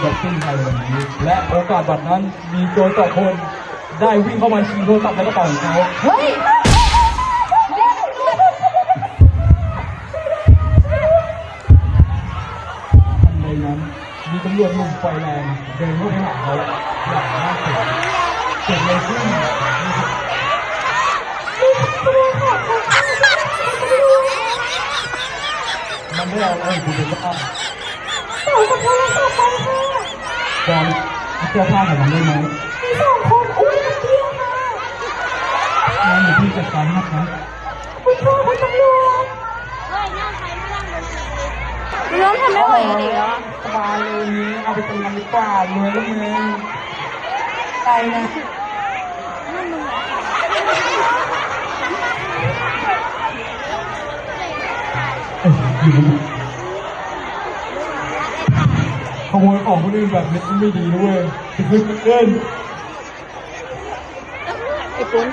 เซตติ้งในวันนี้ และโอกาสบัตรนั้นมีโจรสอคนได้วิ่งเข้ามาชิงโทรศัพท์ในกระเป๋าของเขาเฮ้ยทันใดนั้นมีตำรวจหนุ่มไฟแรงเดินเข้าไปหาเขาอย่างน่าเกลียดเกิดอะไรขึ้นมันไม่เอาอะไรกูเลยว่า หนูะโทรศัพท์ไป แดนเสื้อผ้าของมันได้ไหมมีสองคนอุ้ยเดียวมาแล้วอยู่ที่จัดการนะครับคุณพ่อคุณตำรวจเฮ้ยนั่งใครไม่นั่งเลยน้องทำไม่ไหวเดี๋ยวสบายเลยนี้เอาไปเป็นกันดีกว่ารวยแล้วมึงไปนะอยู่ ขโมยของคนอื่นแบบนี้ไม่ดีด้วยคือเกินไอ้ฝน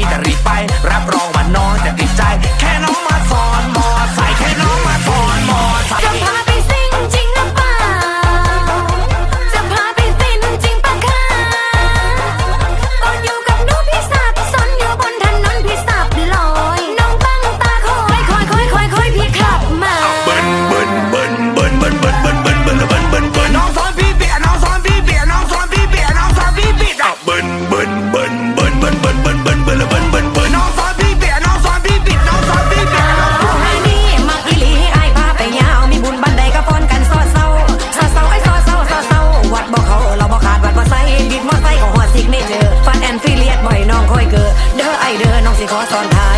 นี้จะรีไปรับรองว่าน้องจะติดใจ แค่น้องมาสอนมอใสแค่น้องมาสอนมอไจะพาไปซิ่งจริงป่าจะพาไปซิ่งจริงปะคตอนอยู่กับนูพี่สนอยู่บนถนนพี่ลอยน้องตั้งตาคอยคอยคอยคอยคอยพี่ขับมาเบิ้ลเบิ้ลเบิ้ลเบิ้ล สิขอสอนทา